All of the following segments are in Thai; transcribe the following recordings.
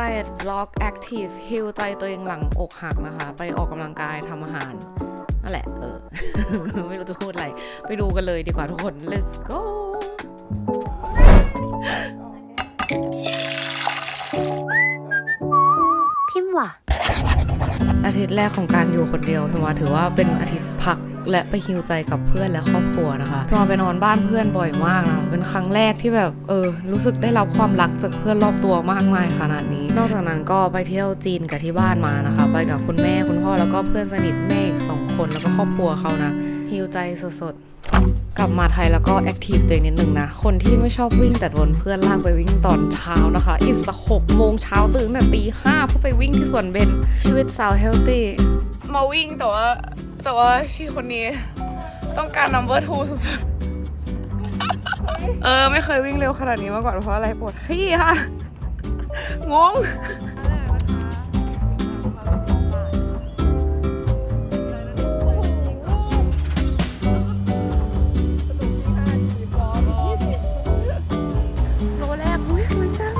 diet vlog active ฮิวใจตัวเองหลังอกหักนะคะ ไปออกกำลังกายทำอาหาร นั่นแหละ เออ ไม่รู้จะพูดอะไร ไปดูกันเลยดีกว่าทุกคน let's go พิมพ์ว่ะอาทิตย์แรกของการอยู่คนเดียวพี่ว่าถือว่าเป็นอาทิตย์พัก และไปฮิวใจกับเพื่อนและครอบครัวนะคะพี่ว่าไปนอนบ้านเพื่อนบ่อยมากนะเป็นครั้งแรกที่แบบเออรู้สึกได้รับความรักจากเพื่อนรอบตัวมากมายขนาดนี้ นอกจากนั้นก็ไปเที่ยวจีนกับที่บ้านมานะคะ ไปกับคุณแม่คุณพ่อแล้วก็เพื่อนสนิทแม่อีกสองคนแล้วก็ครอบครัวเขานะฮิวใจสดๆ กลับมาไทยแล้วก็แอคทีฟตัวเองนิดนึงนะ คนที่ไม่ชอบวิ่งแต่โดนเพื่อนลากไปวิ่งตอนเช้านะคะ อีกสักหกโมงเช้าตื่นตั้งแต่ตีห้าเพื่อไปวิ่งที่สวนเบนชีวิตสาวเฮลตี้มาวิ่งแต่ว่า แต่ว่าชีคนนี้ต้องการ number two สุดๆเออ ไม่เคยวิ่งเร็วขนาดนี้มาก่อนเพราะอะไรปวดขี้ค่ะ งงโลแรกอุ้ยสวยจัง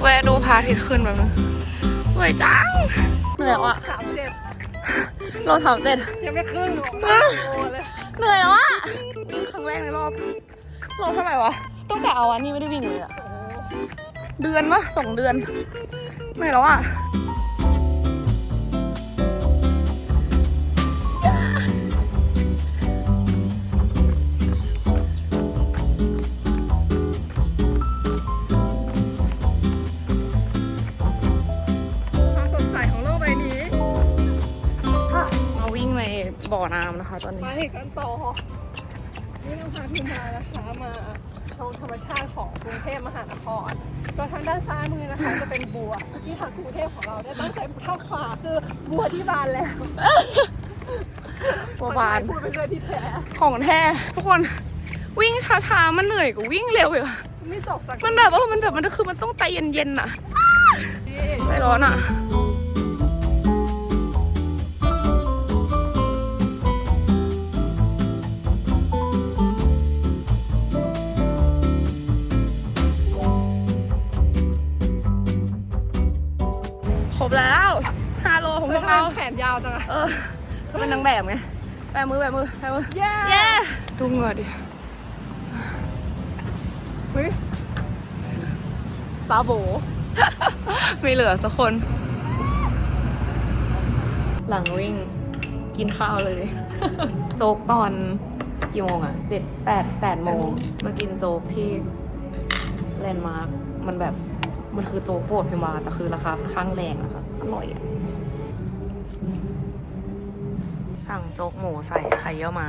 แวะดูพระอาทิตย์ขึ้นแบบนึงสวยจังเหนื่อยแล้วอะ โลสามเจ็ดยังไม่ขึ้นหรอกเหนื่อยแล้วอะวิ่งครั้งแรกในรอบรอบเท่าไหร่วะตั้งแต่เอาอันนี้ไม่ได้วิ่งเลยอะเดือนวะสองเดือนเหนื่อยแล้วอะ กันต่อนี่เราพาพี่มานะคะมาชมธรรมชาติของกรุงเทพมหานครโดยทางด้านซ้ายมือนะคะจะเป็นบัวที่ทางกรุงเทพของเราได้ตั้งใจเข้าฝาคือบัวที่บานแล้วบัวบานพูดไปเลยที่แท้ของแท้ทุกคนวิ่งช้าๆมันเหนื่อยกว่าวิ่งเร็วอีกอะไม่จบสักมันแบบเออมันแบบมันคือมันต้องใจเย็นๆอะใจร้อนอะ แล้วห้าโลของพวกเราแขนยาวจังอะเออเขาเป็นนางแบบไงแบมือแบมือแบมือเย้เย้ดูเหงื่อดิเฮ้ยตาโบไม่เหลือสักคน หลังวิ่งกินข้าวเลย โจ๊กตอนกี่โมงอะเจ็ดแปดแปดโมงมากินโจ๊กที่แลนด์มาร์คมันแบบ มันคือโจ๊กโปรดพิมาแต่คือราคาค่อนข้างแรงนะคะอร่อยอะสั่งโจ๊กหมูใส่ไข่เยี่ยวมา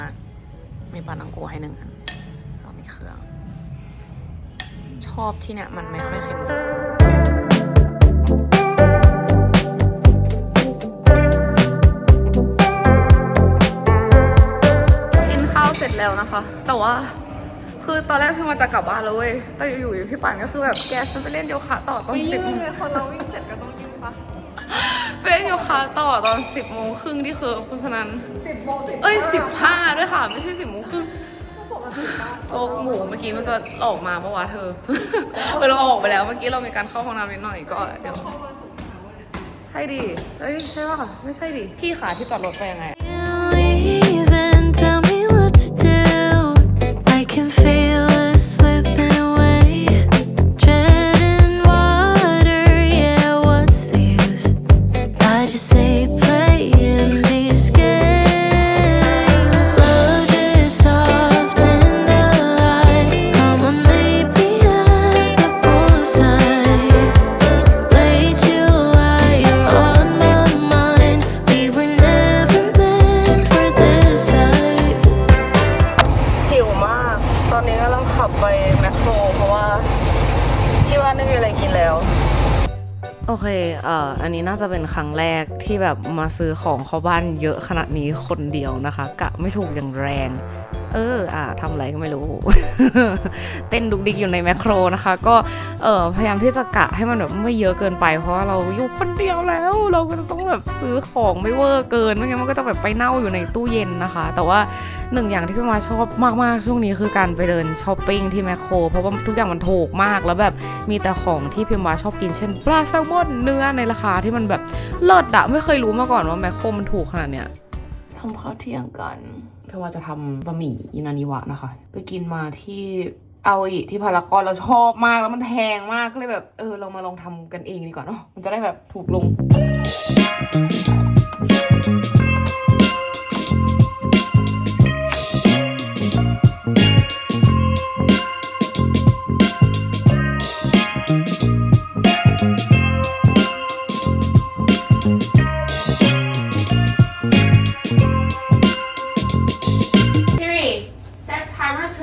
มีปลานังโกให้หนึ่งอันแล้วมีเครื่อง ชอบที่เนี่ยมันไม่ค่อยเค็มเลยกินข้าวเสร็จแล้วนะคะ แต่ว่า คือตอนแรกคือมันจะกลับบ้านแล้วเว้ยแต่อยู่ๆพี่ปันก็คือแบบแกฉันไปเล่นโยคะต่อตอนไม่สิยืบดโมงเลยคนเราวิ่งเสร็จก็ต้องยืดปะไปเล่นโยคะต่อตอนสิบโมงครึ่งที่คือเพราะฉะนั้นสิบโมงสิบเอ้ยสิบห้าด้วยค่ะ ไม่ใช่สิบโมงครึ่งโจ๊กหมูเมื่อกี้มันจะออกมาปะวะเธอเออเราออกไปแล้วเมื่อกี้เรามีการเข้าห้องน้ำนิดหน่อยก็เดี๋ยวใช่ดิเอ้ยใช่ป่ะไม่ใช่ดิพี่ขาที่จอดรถไปยังไง can feel บ้านไม่มีอะไรกินแล้ว โอเค เอ่อ อันนี้น่าจะเป็นครั้งแรกที่แบบมาซื้อของเข้าบ้านเยอะขนาดนี้คนเดียวนะคะ กะไม่ถูกอย่างแรง เอออ่าทำอะไรก็ไม่รู้ เต้นดุกดิกอยู่ในแมคโครนะคะ ก็เออพยายามที่จะกะให้มันแบบไม่เยอะเกินไป เพราะว่าเราอยู่คนเดียวแล้ว เราก็จะต้องแบบซื้อของไม่เวอร์เกินไม่งั้นมันก็จะแบบไปเน่าอยู่ในตู้เย็นนะคะ แต่ว่าหนึ่งอย่างที่พี่มาชอบมากๆช่วงนี้คือการไปเดินช้อปปิ้งที่แมคโครเพราะว่าทุกอย่างมันถูกมากแล้วแบบมีแต่ของที่พี่มาชอบกินเช่นปลาแซลมอนเนื้อในราคาที่มันแบบเลิศอะไม่เคยรู้มาก่อนว่าแมคโครมันถูกขนาดเนี้ย ทำข้าวเที่ยงกันเพื่อว่าจะทำบะหมี่อินานิวะนะคะ ไปกินมาที่เอาอีที่พารากอนเราชอบมากแล้วมันแพงมากก็เลยแบบ เออ เรามาลองทำกันเองดีกว่าเนาะมันจะได้แบบถูกลง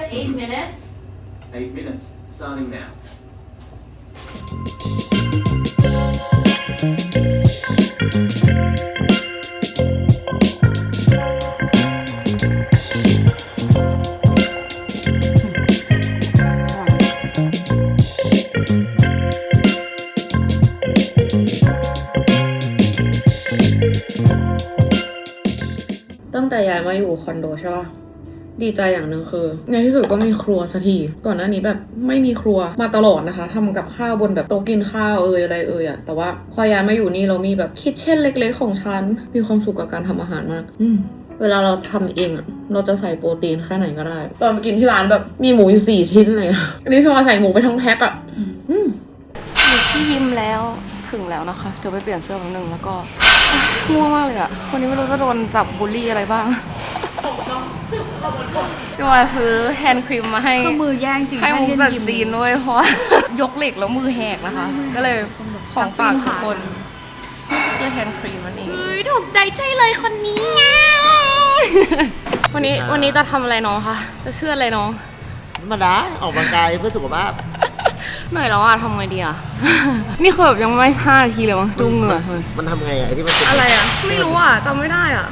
timer to 8 minutes Eight minutes, starting now. ตั้งแต่ย้ายมาอยู่คอนโดใช่ป่ะ ดีใจอย่างหนึ่งคือในที่สุดก็มีครัวสักทีก่อนหน้านี้แบบไม่มีครัวมาตลอดนะคะทำกับข้าวบนแบบโต๊ะกินข้าวเอยอะไรเอยอะแต่ว่าพอย้ายมาอยู่นี่เรามีแบบคิทเช่นเล็ก ๆ ของฉัน มีความสุขกับการทำอาหารมากอืมเวลาเราทำเองอะเราจะใส่โปรตีนแค่ไหนก็ได้ ตอนไปกินที่ร้านแบบมีหมูอยู่สี่ชิ้นเลยอะอันนี้พี่มาใส่หมูไปทั้งแพ็คอะอืมอยู่ที่ยิมแล้วถึงแล้วนะคะ เดี๋ยวไปเปลี่ยนเสื้อแป๊บนึงแล้วก็ง่วงมากเลยอะวันนี้ไม่รู้จะโดนจับบูลลี่อะไรบ้าง พี่มาซื้อแฮนด์ครีมมาให้คือมือแย่งจริงให้มุกจากจีนด้วยเพราะว่ายกเหล็กแล้วมือแหกนะคะ ก็เลยของฝากทุกคนคือแฮนด์ครีมนั่นเองถูกใจใช่เลยคนนี้วันนี้วันนี้จะทำอะไรน้องคะจะเชื่ออะไรน้องธรรมดาออกกำลังกายเพื่อสุขภาพเหนื่อยแล้วอะทำไงดีอะนี่คือแบบยังไม่ห้านาทีเลยมั้งดูเหงื่อเลยมันทำไงอะไอ้ที่มันเป็นอะไรอะไม่รู้อะจำไม่ได้อะ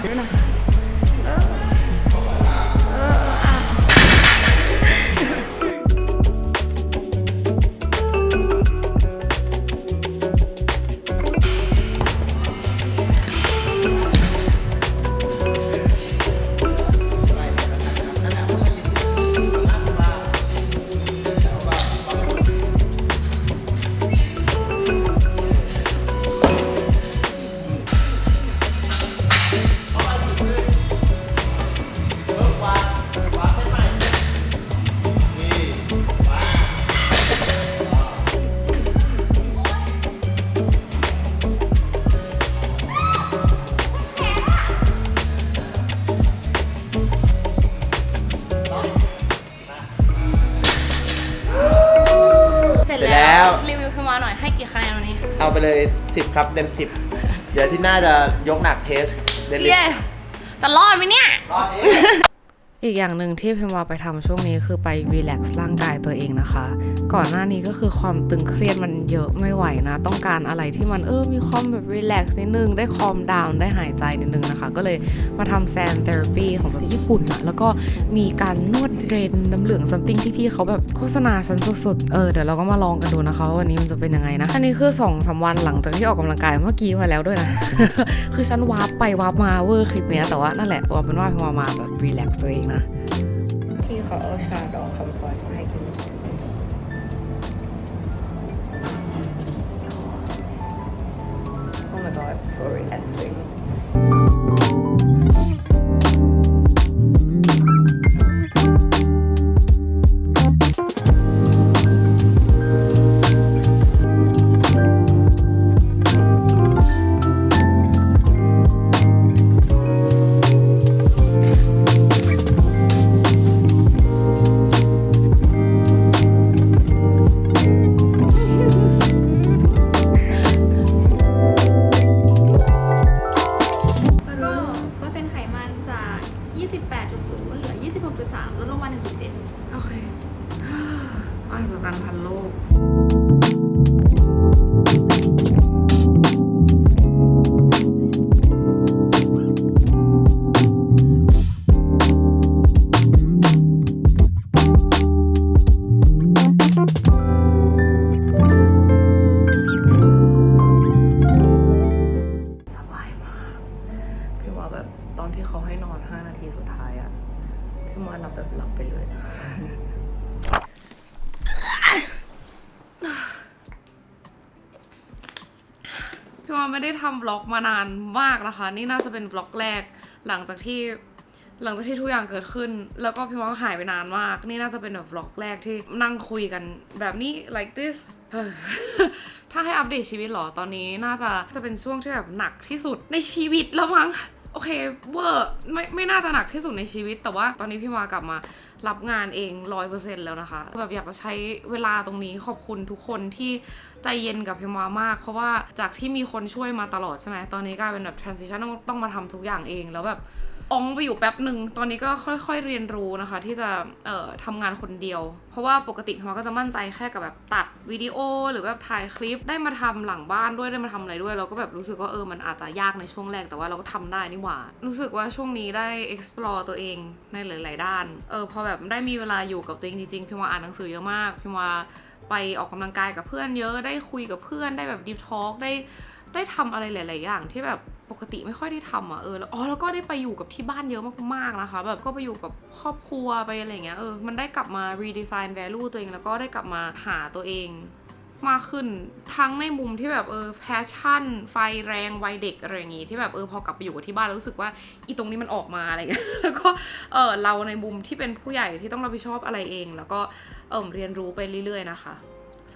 ครับเต็ม10เดี๋ยวที่หน้าจะยกหนักเทสเดลิเย้จะรอดไหมเนี่ย รอดเอง อีกอย่างหนึ่งที่พิมว่าไปทำช่วงนี้คือไปรีแลกซ์ร่างกายตัวเองนะคะ ก่อนหน้านี้ก็คือความตึงเครียดมันเยอะไม่ไหวนะ ต้องการอะไรที่มันเออมีความแบบรีแลกซ์นิดนึง ได้คอมดาวน์ได้หายใจนิดนึงนะคะ ก็เลยมาทำแซนเทอราปีของแบบญี่ปุ่นอะแล้วก็มีการนวดเดรนน้ำเหลืองซัมติงที่พี่เขาแบบโฆษณาฉันสุดๆเออเดี๋ยวเราก็มาลองกันดูนะคะว่าวันนี้มันจะเป็นยังไงนะ อันนี้คือสองสามวันหลังจากที่ออกกำลังกายเมื่อกี้มาแล้วด้วยนะคือฉันวาร์ปไปวาร์ปมาเวอร์คลิปเนี้ยแต่ว่านั่นแหละเอาเป็นว่าพิมวามาแบบรีแลกซ์ตัวเอง เขาเอาชาดอกคำฟอยมาให้กิน Oh my god so relaxing ล็อกมานานมากนะคะ นี่น่าจะเป็นบล็อกแรกหลังจากที่หลังจากที่ทุกอย่างเกิดขึ้น แล้วก็พี่ว่าหายไปนานมาก นี่น่าจะเป็นแบบบล็อกแรกที่นั่งคุยกันแบบนี้ like this ถ้าให้อัปเดตชีวิตหรอตอนนี้น่าจะจะเป็นช่วงที่แบบหนักที่สุดในชีวิตแล้วมั้งโอเคเวอร์ไม่ไม่น่าจะหนักที่สุดในชีวิต แต่ว่าตอนนี้พี่มากลับมา รับงานเองร้อยเปอร์เซ็นต์แล้วนะคะ แบบอยากจะใช้เวลาตรงนี้ขอบคุณทุกคนที่ใจเย็นกับพีมามาก เพราะว่าจากที่มีคนช่วยมาตลอดใช่ไหมตอนนี้กลายเป็นแบบ transition ต้องต้องมาทำทุกอย่างเองแล้วแบบ องไปอยู่แป๊บหนึ่งตอนนี้ก็ค่อย ๆ เรียนรู้นะคะ ที่จะเอ่อทำงานคนเดียว เพราะว่าปกติเราก็จะมั่นใจแค่กับแบบตัดวิดีโอ หรือแบบถ่ายคลิปได้มาทำหลังบ้านด้วยได้มาทำอะไรด้วย เราก็แบบรู้สึกว่าเออมันอาจจะยากในช่วงแรกแต่ว่าเราก็ทำได้นี่หว่า รู้สึกว่าช่วงนี้ได้ explore ตัวเองในหลาย ๆ ด้านเออพอแบบได้มีเวลาอยู่กับตัวเองจริงๆพี่ว่าอ่านหนังสือเยอะมากพี่ว่าไปออกกำลังกายกับเพื่อนเยอะได้คุยกับเพื่อนได้แบบ deep talk ได้ได้ทำอะไรหลาย ๆ อย่างที่แบบ ปกติไม่ค่อยได้ทำอะเออแล้วอ๋อแล้วก็ได้ไปอยู่กับที่บ้านเยอะมากๆนะคะ แบบก็ไปอยู่กับครอบครัวไปอะไรเงี้ยเออมันได้กลับมา redefine value ตัวเองแล้วก็ได้กลับมาหาตัวเองมากขึ้นทั้งในมุมที่แบบเออแพชชั่น ไฟแรงวัยเด็กอะไรอย่างงี้ที่แบบเออพอกลับไปอยู่กับที่บ้านรู้สึกว่าอีตรงนี้มันออกมาอะไรเงี้ยแล้วก็เออเราในมุมที่เป็นผู้ใหญ่ที่ต้องรับผิดชอบอะไรเอง แล้วก็เออเรียนรู้ไปเรื่อยๆนะคะ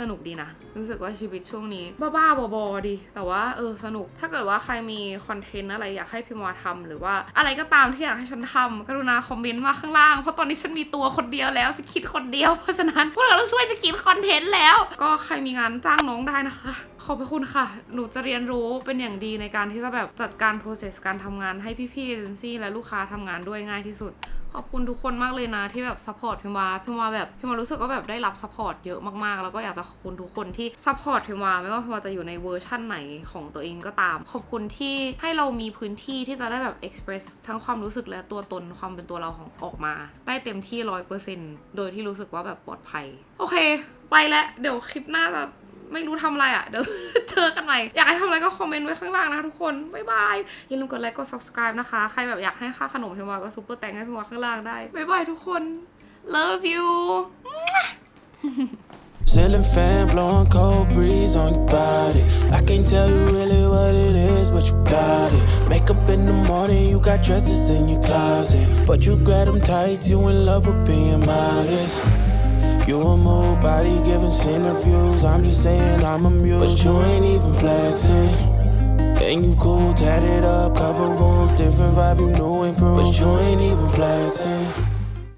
สนุกดีนะ รู้สึกว่าชีวิตช่วงนี้ บ้าๆบอๆดี แต่ว่าเออสนุก ถ้าเกิดว่าใครมีคอนเทนต์อะไรอยากให้พิมวาทำหรือว่าอะไรก็ตามที่อยากให้ฉันทำกรุณาคอมเมนต์มาข้างล่าง เพราะตอนนี้ฉันมีตัวคนเดียวแล้วฉันคิดคนเดียว เพราะฉะนั้นพวกเราต้องช่วยจะคิดคอนเทนต์แล้ว ก็ใครมีงานจ้างน้องได้นะคะ ขอบพระคุณค่ะ หนูจะเรียนรู้เป็นอย่างดีในการที่จะแบบจัดการ process การทำงานให้พี่ๆเอเจนซี่และลูกค้าทำงานด้วยง่ายที่สุด ขอบคุณทุกคนมากเลยนะที่แบบซัพพอร์ตพิมวาพิมวาแบบพิมวารู้สึกว่าแบบได้รับซัพพอร์ตเยอะมากๆ แล้วก็อยากจะขอบคุณทุกคนที่ซัพพอร์ตพิมวาไม่ว่าพิมวาจะอยู่ในเวอร์ชั่นไหนของตัวเองก็ตาม ขอบคุณที่ให้เรามีพื้นที่ที่จะได้แบบ express ทั้งความรู้สึกและตัวตนความเป็นตัวเราของออกมา ได้เต็มที่ร้อยเปอร์เซ็นต์โดยที่รู้สึกว่าแบบปลอดภัย โอเค ไปแล้วเดี๋ยวคลิปหน้าจะ ไม่รู้ทำอะไรอะ เดี๋ยวเจอกันใหม่ อยากให้ทำอะไรก็คอมเมนต์ไว้ข้างล่างนะทุกคน บ๊ายบาย อย่าลืมกดไลค์ กด subscribe นะคะ ใครแบบอยากให้ค่าขนมพิมวาก็ซุปเปอร์แตงให้พิมวาข้างล่างได้ บ๊ายบายทุกคน love you Ceiling fan blowing cold breeze on your body. I can't tell you really what it is, but you got it. Makeup in the morning, you got dresses in your closet. But you grab them tight, you in love with being modest. You a move body giving interviews. I'm just saying I'm amused, but you ain't even flexing. And you cool, tatted up, cover wounds, different vibe, you new improved. But you ain't even flexing.